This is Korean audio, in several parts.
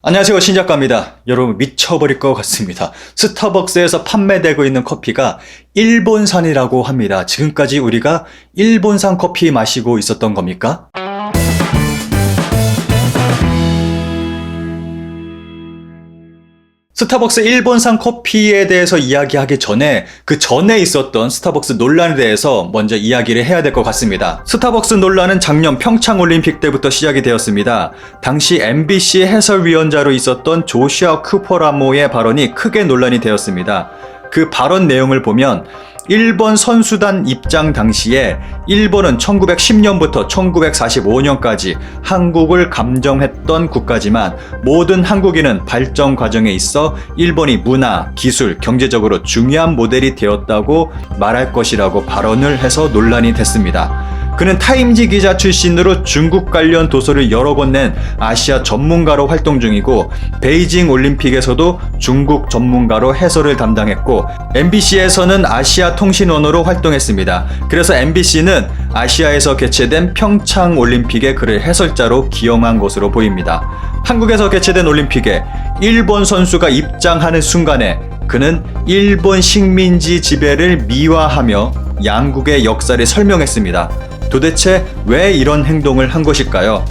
안녕하세요 신작가입니다. 여러분 미쳐버릴 것 같습니다. 스타벅스에서 판매되고 있는 커피가 일본산이라고 합니다. 지금까지 우리가 일본산 커피 마시고 있었던 겁니까? 스타벅스 일본산 커피에 대해서 이야기하기 전에 그 전에 있었던 스타벅스 논란에 대해서 먼저 이야기를 해야 될 것 같습니다. 스타벅스 논란은 작년 평창 올림픽 때부터 시작이 되었습니다. 당시 MBC 해설위원자로 있었던 조시아 쿠퍼라모의 발언이 크게 논란이 되었습니다. 그 발언 내용을 보면 일본 선수단 입장 당시에 일본은 1910년부터 1945년까지 한국을 감정했던 국가지만 모든 한국인은 발전 과정에 있어 일본이 문화, 기술, 경제적으로 중요한 모델이 되었다고 말할 것이라고 발언을 해서 논란이 됐습니다. 그는 타임지 기자 출신으로 중국 관련 도서를 여러 권 낸 아시아 전문가로 활동 중이고 베이징 올림픽에서도 중국 전문가로 해설을 담당했고 MBC에서는 아시아 통신원으로 활동했습니다. 그래서 MBC는 아시아에서 개최된 평창 올림픽에 그를 해설자로 기용한 것으로 보입니다. 한국에서 개최된 올림픽에 일본 선수가 입장하는 순간에 그는 일본 식민지 지배를 미화하며 양국의 역사를 설명했습니다. 도대체 왜 이런 행동을 한 것일까요?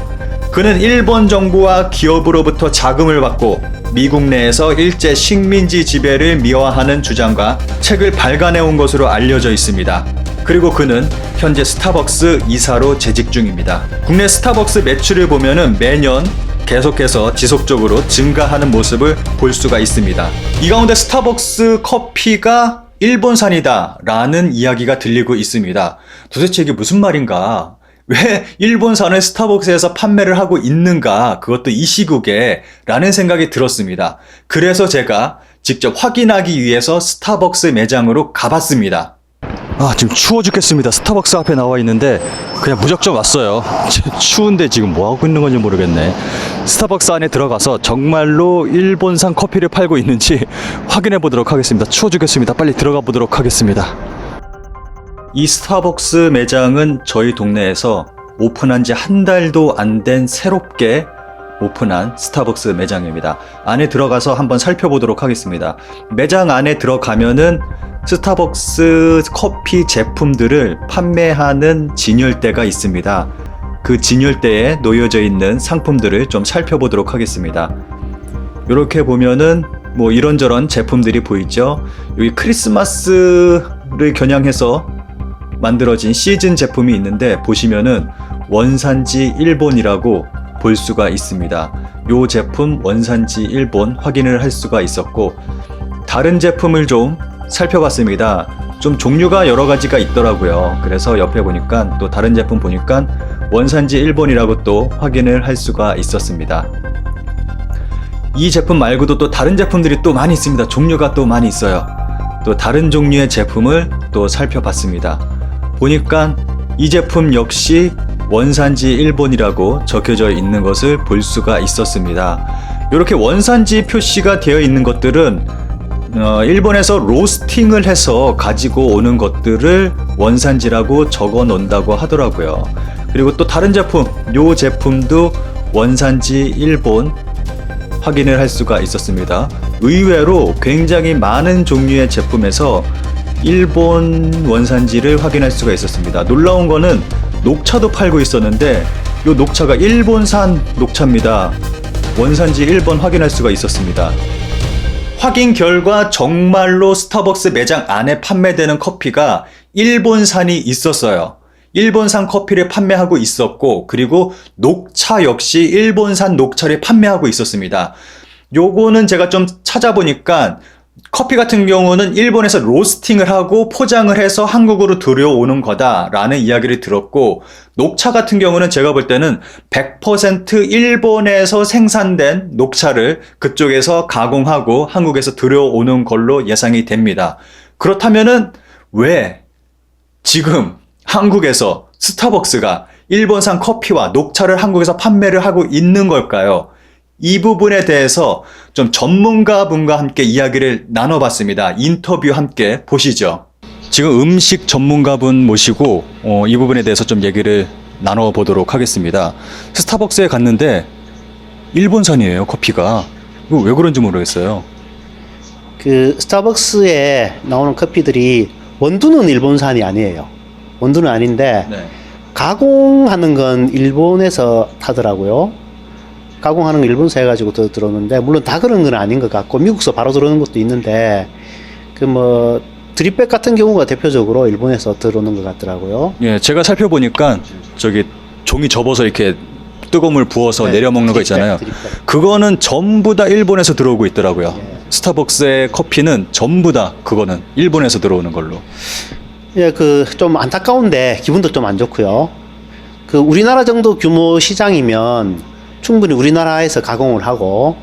그는 일본 정부와 기업으로부터 자금을 받고 미국 내에서 일제 식민지 지배를 미화하는 주장과 책을 발간해 온 것으로 알려져 있습니다. 그리고 그는 현재 스타벅스 이사로 재직 중입니다. 국내 스타벅스 매출을 보면은 매년 계속해서 지속적으로 증가하는 모습을 볼 수가 있습니다. 이 가운데 스타벅스 커피가 일본산이다 라는 이야기가 들리고 있습니다. 도대체 이게 무슨 말인가? 왜 일본산을 스타벅스에서 판매를 하고 있는가? 그것도 이 시국에 라는 생각이 들었습니다. 그래서 제가 직접 확인하기 위해서 스타벅스 매장으로 가봤습니다. 아, 지금 추워 죽겠습니다. 스타벅스 앞에 나와 있는데 그냥 무작정 왔어요. 추운데 지금 뭐 하고 있는 건지 모르겠네. 스타벅스 안에 들어가서 정말로 일본산 커피를 팔고 있는지 확인해 보도록 하겠습니다. 추워 죽겠습니다. 빨리 들어가 보도록 하겠습니다. 이 스타벅스 매장은 저희 동네에서 오픈한 지 한 달도 안 된 새롭게 오픈한 스타벅스 매장입니다. 안에 들어가서 한번 살펴보도록 하겠습니다. 매장 안에 들어가면은 스타벅스 커피 제품들을 판매하는 진열대가 있습니다. 그 진열대에 놓여져 있는 상품들을 좀 살펴보도록 하겠습니다. 이렇게 보면은 뭐 이런저런 제품들이 보이죠. 여기 크리스마스를 겨냥해서 만들어진 시즌 제품이 있는데 보시면은 원산지 일본이라고 볼 수가 있습니다. 요 제품 원산지 일본 확인을 할 수가 있었고 다른 제품을 좀 살펴봤습니다. 좀 종류가 여러 가지가 있더라고요. 그래서 옆에 보니까 또 다른 제품 보니까 원산지 일본이라고 또 확인을 할 수가 있었습니다. 이 제품 말고도 또 다른 제품들이 또 많이 있습니다. 종류가 또 많이 있어요. 또 다른 종류의 제품을 또 살펴봤습니다. 보니까 이 제품 역시 원산지 일본이라고 적혀져 있는 것을 볼 수가 있었습니다. 이렇게 원산지 표시가 되어 있는 것들은 어, 일본에서 로스팅을 해서 가지고 오는 것들을 원산지라고 적어 놓는다고 하더라고요. 그리고 또 다른 제품, 요 제품도 원산지 일본 확인을 할 수가 있었습니다. 의외로 굉장히 많은 종류의 제품에서 일본 원산지를 확인할 수가 있었습니다. 놀라운 거는 녹차도 팔고 있었는데 이 녹차가 일본산 녹차입니다. 원산지 일본 확인할 수가 있었습니다. 확인 결과 정말로 스타벅스 매장 안에 판매되는 커피가 일본산이 있었어요. 일본산 커피를 판매하고 있었고, 그리고 녹차 역시 일본산 녹차를 판매하고 있었습니다. 요거는 제가 좀 찾아보니까 커피 같은 경우는 일본에서 로스팅을 하고 포장을 해서 한국으로 들여오는 거다라는 이야기를 들었고 녹차 같은 경우는 제가 볼 때는 100% 일본에서 생산된 녹차를 그쪽에서 가공하고 한국에서 들여오는 걸로 예상이 됩니다. 그렇다면은 왜 지금 한국에서 스타벅스가 일본산 커피와 녹차를 한국에서 판매를 하고 있는 걸까요? 이 부분에 대해서 좀 전문가분과 함께 이야기를 나눠봤습니다. 인터뷰 함께 보시죠. 지금 음식 전문가분 모시고 어, 이 부분에 대해서 좀 얘기를 나눠보도록 하겠습니다. 스타벅스에 갔는데 일본산이에요, 커피가. 이거 왜 그런지 모르겠어요. 그 스타벅스에 나오는 커피들이 원두는 일본산이 아니에요. 원두는 아닌데 네. 가공하는 건 일본에서 타더라고요. 가공하는 건 일본서 해가지고 더 들어오는데 물론 다 그런 건 아닌 것 같고 미국서 바로 들어오는 것도 있는데 그 뭐 드립백 같은 경우가 대표적으로 일본에서 들어오는 것 같더라고요. 예, 제가 살펴보니까 저기 종이 접어서 이렇게 뜨거운 물 부어서 네, 내려 먹는 거 드립백, 있잖아요. 드립백. 그거는 전부 다 일본에서 들어오고 있더라고요. 예. 스타벅스의 커피는 전부 다 그거는 일본에서 들어오는 걸로. 예, 그 좀 안타까운데 기분도 좀 안 좋고요. 그 우리나라 정도 규모 시장이면 충분히 우리나라에서 가공을 하고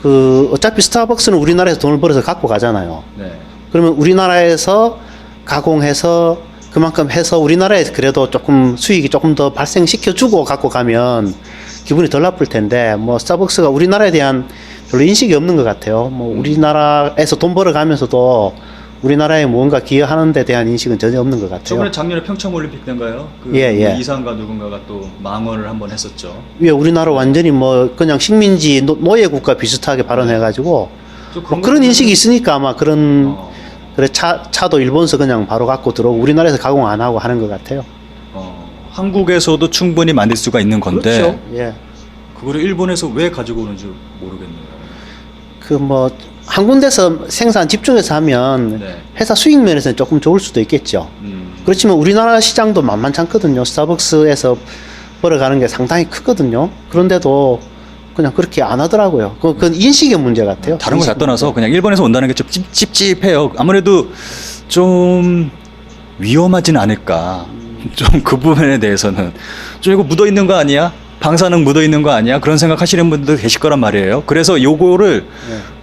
그 어차피 스타벅스는 우리나라에서 돈을 벌어서 갖고 가잖아요. 네. 그러면 우리나라에서 가공해서 그만큼 해서 우리나라에 그래도 조금 수익이 조금 더 발생시켜 주고 갖고 가면 기분이 덜 나쁠 텐데 뭐 스타벅스가 우리나라에 대한 별로 인식이 없는 것 같아요. 뭐 우리나라에서 돈 벌어 가면서도 우리나라에 무언가 기여하는 데 대한 인식은 전혀 없는 것 같아요. 저번에 작년에 평창 올림픽 때인가요? 그 예, 예. 이상가 누군가가 또 망언을 한번 했었죠. 예, 우리나라 완전히 뭐 그냥 식민지 노, 노예 국가 비슷하게 발언해가지고 좀뭐 그런 인식이 있으니까 아마 그런 어, 그래 차 차도 일본서 그냥 바로 갖고 들어오고 우리나라에서 가공 안 하고 하는 것 같아요. 어, 한국에서도 충분히 만들 수가 있는 건데 그렇죠. 예. 그거를 일본에서 왜 가지고 오는지 모르겠네요. 그 뭐 한 군데서 생산 집중해서 하면 네. 회사 수익 면에서는 조금 좋을 수도 있겠죠. 음, 그렇지만 우리나라 시장도 만만치 않거든요. 스타벅스에서 벌어가는 게 상당히 크거든요. 그런데도 그냥 그렇게 안 하더라고요. 그, 그건 인식의 문제 같아요. 다른 거다 인식 떠나서. 그냥 일본에서 온다는 게 좀 찝찝해요. 아무래도 좀 위험하진 않을까. 좀 그 부분에 대해서는 좀 이거 묻어 있는 거 아니야? 방사능 묻어 있는 거 아니야? 그런 생각 하시는 분들 계실 거란 말이에요. 그래서 요거를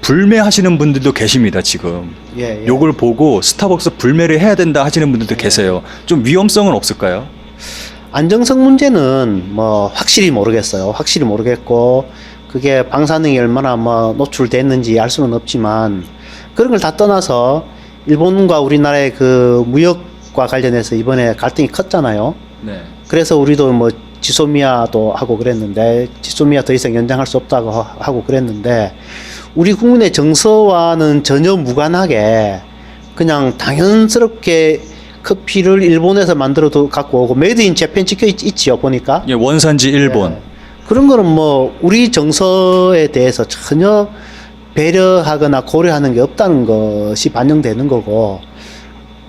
불매하시는 분들도 계십니다, 지금. 예, 예. 요걸 보고 스타벅스 불매를 해야 된다 하시는 분들도 계세요. 좀 위험성은 없을까요? 안정성 문제는 뭐 확실히 모르겠어요. 확실히 모르겠고 그게 방사능이 얼마나 뭐 노출됐는지 알 수는 없지만 그런 걸 다 떠나서 일본과 우리나라의 그 무역과 관련해서 이번에 갈등이 컸잖아요. 네. 그래서 우리도 뭐 지소미아도 하고 그랬는데 지소미아 더 이상 연장할 수 없다고 하- 하고 그랬는데 우리 국민의 정서와는 전혀 무관하게 그냥 당연스럽게 커피를 일본에서 만들어도 갖고 오고 메이드 인 재팬 찍혀 있, 있지요 보니까 예, 원산지 일본. 네. 그런 거는 뭐 우리 정서에 대해서 전혀 배려하거나 고려하는 게 없다는 것이 반영되는 거고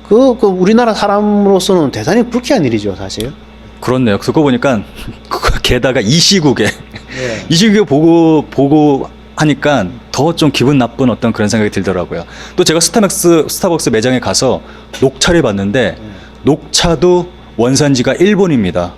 그, 그 우리나라 사람으로서는 대단히 불쾌한 일이죠 사실. 그렇네요. 듣고 보니까 게다가 이 시국에 예. 이 시국에 보고 보고 하니까 더 좀 기분 나쁜 어떤 그런 생각이 들더라고요. 또 제가 스타맥스 스타벅스 매장에 가서 녹차를 봤는데 녹차도 원산지가 일본입니다.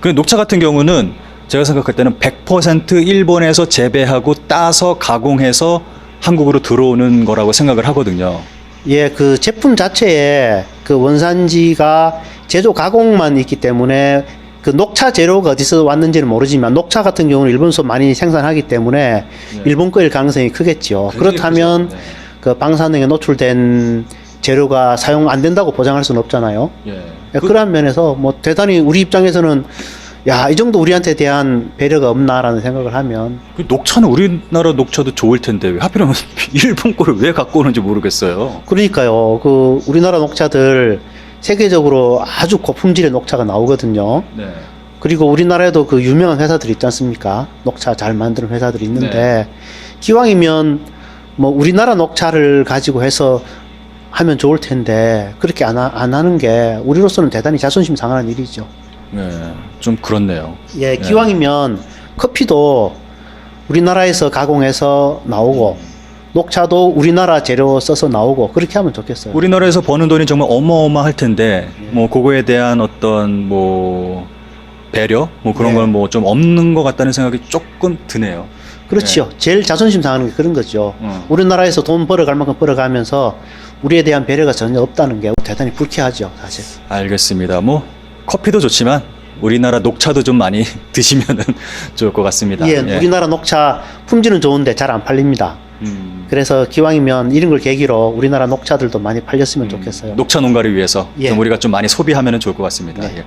그 녹차 같은 경우는 제가 생각할 때는 100% 일본에서 재배하고 따서 가공해서 한국으로 들어오는 거라고 생각을 하거든요. 예, 그 제품 자체에 그 원산지가 제조 가공만 있기 때문에 그 녹차 재료가 어디서 왔는지는 모르지만 녹차 같은 경우는 일본서 많이 생산하기 때문에 일본 거일 가능성이 크겠죠. 그렇다면 크죠. 네. 그 방사능에 노출된 재료가 사용 안 된다고 보장할 수는 없잖아요. 예. 예, 그- 그러한 면에서 뭐 대단히 우리 입장에서는 야, 이 정도 우리한테 대한 배려가 없나라는 생각을 하면 그 녹차는 우리나라 녹차도 좋을 텐데 왜 하필이면 일본 거를 왜 갖고 오는지 모르겠어요. 그러니까요. 그 우리나라 녹차들 세계적으로 아주 고품질의 녹차가 나오거든요. 네. 그리고 우리나라에도 그 유명한 회사들이 있지 않습니까? 녹차 잘 만드는 회사들이 있는데 네. 기왕이면 뭐 우리나라 녹차를 가지고 해서 하면 좋을 텐데 그렇게 안, 하, 안 하는 게 우리로서는 대단히 자존심 상하는 일이죠. 네. 좀 그렇네요. 예, 기왕이면 커피도 우리나라에서 가공해서 나오고 녹차도 우리나라 재료 써서 나오고 그렇게 하면 좋겠어요. 우리나라에서 버는 돈이 정말 어마어마할 텐데 뭐 그거에 대한 어떤 뭐 배려 뭐 그런 네. 건 뭐 좀 없는 것 같다는 생각이 조금 드네요. 그렇죠. 제일 자존심 상하는 게 그런 거죠. 어. 우리나라에서 돈 벌어갈 만큼 벌어가면서 우리에 대한 배려가 전혀 없다는 게 대단히 불쾌하죠, 사실. 알겠습니다. 뭐 커피도 좋지만 우리나라 녹차도 좀 많이 드시면은 좋을 것 같습니다. 예, 우리나라 녹차 품질은 좋은데 잘 안 팔립니다. 음, 그래서 기왕이면 이런 걸 계기로 우리나라 녹차들도 많이 팔렸으면 좋겠어요. 녹차 농가를 위해서 예. 좀 우리가 좀 많이 소비하면 좋을 것 같습니다. 네. 예.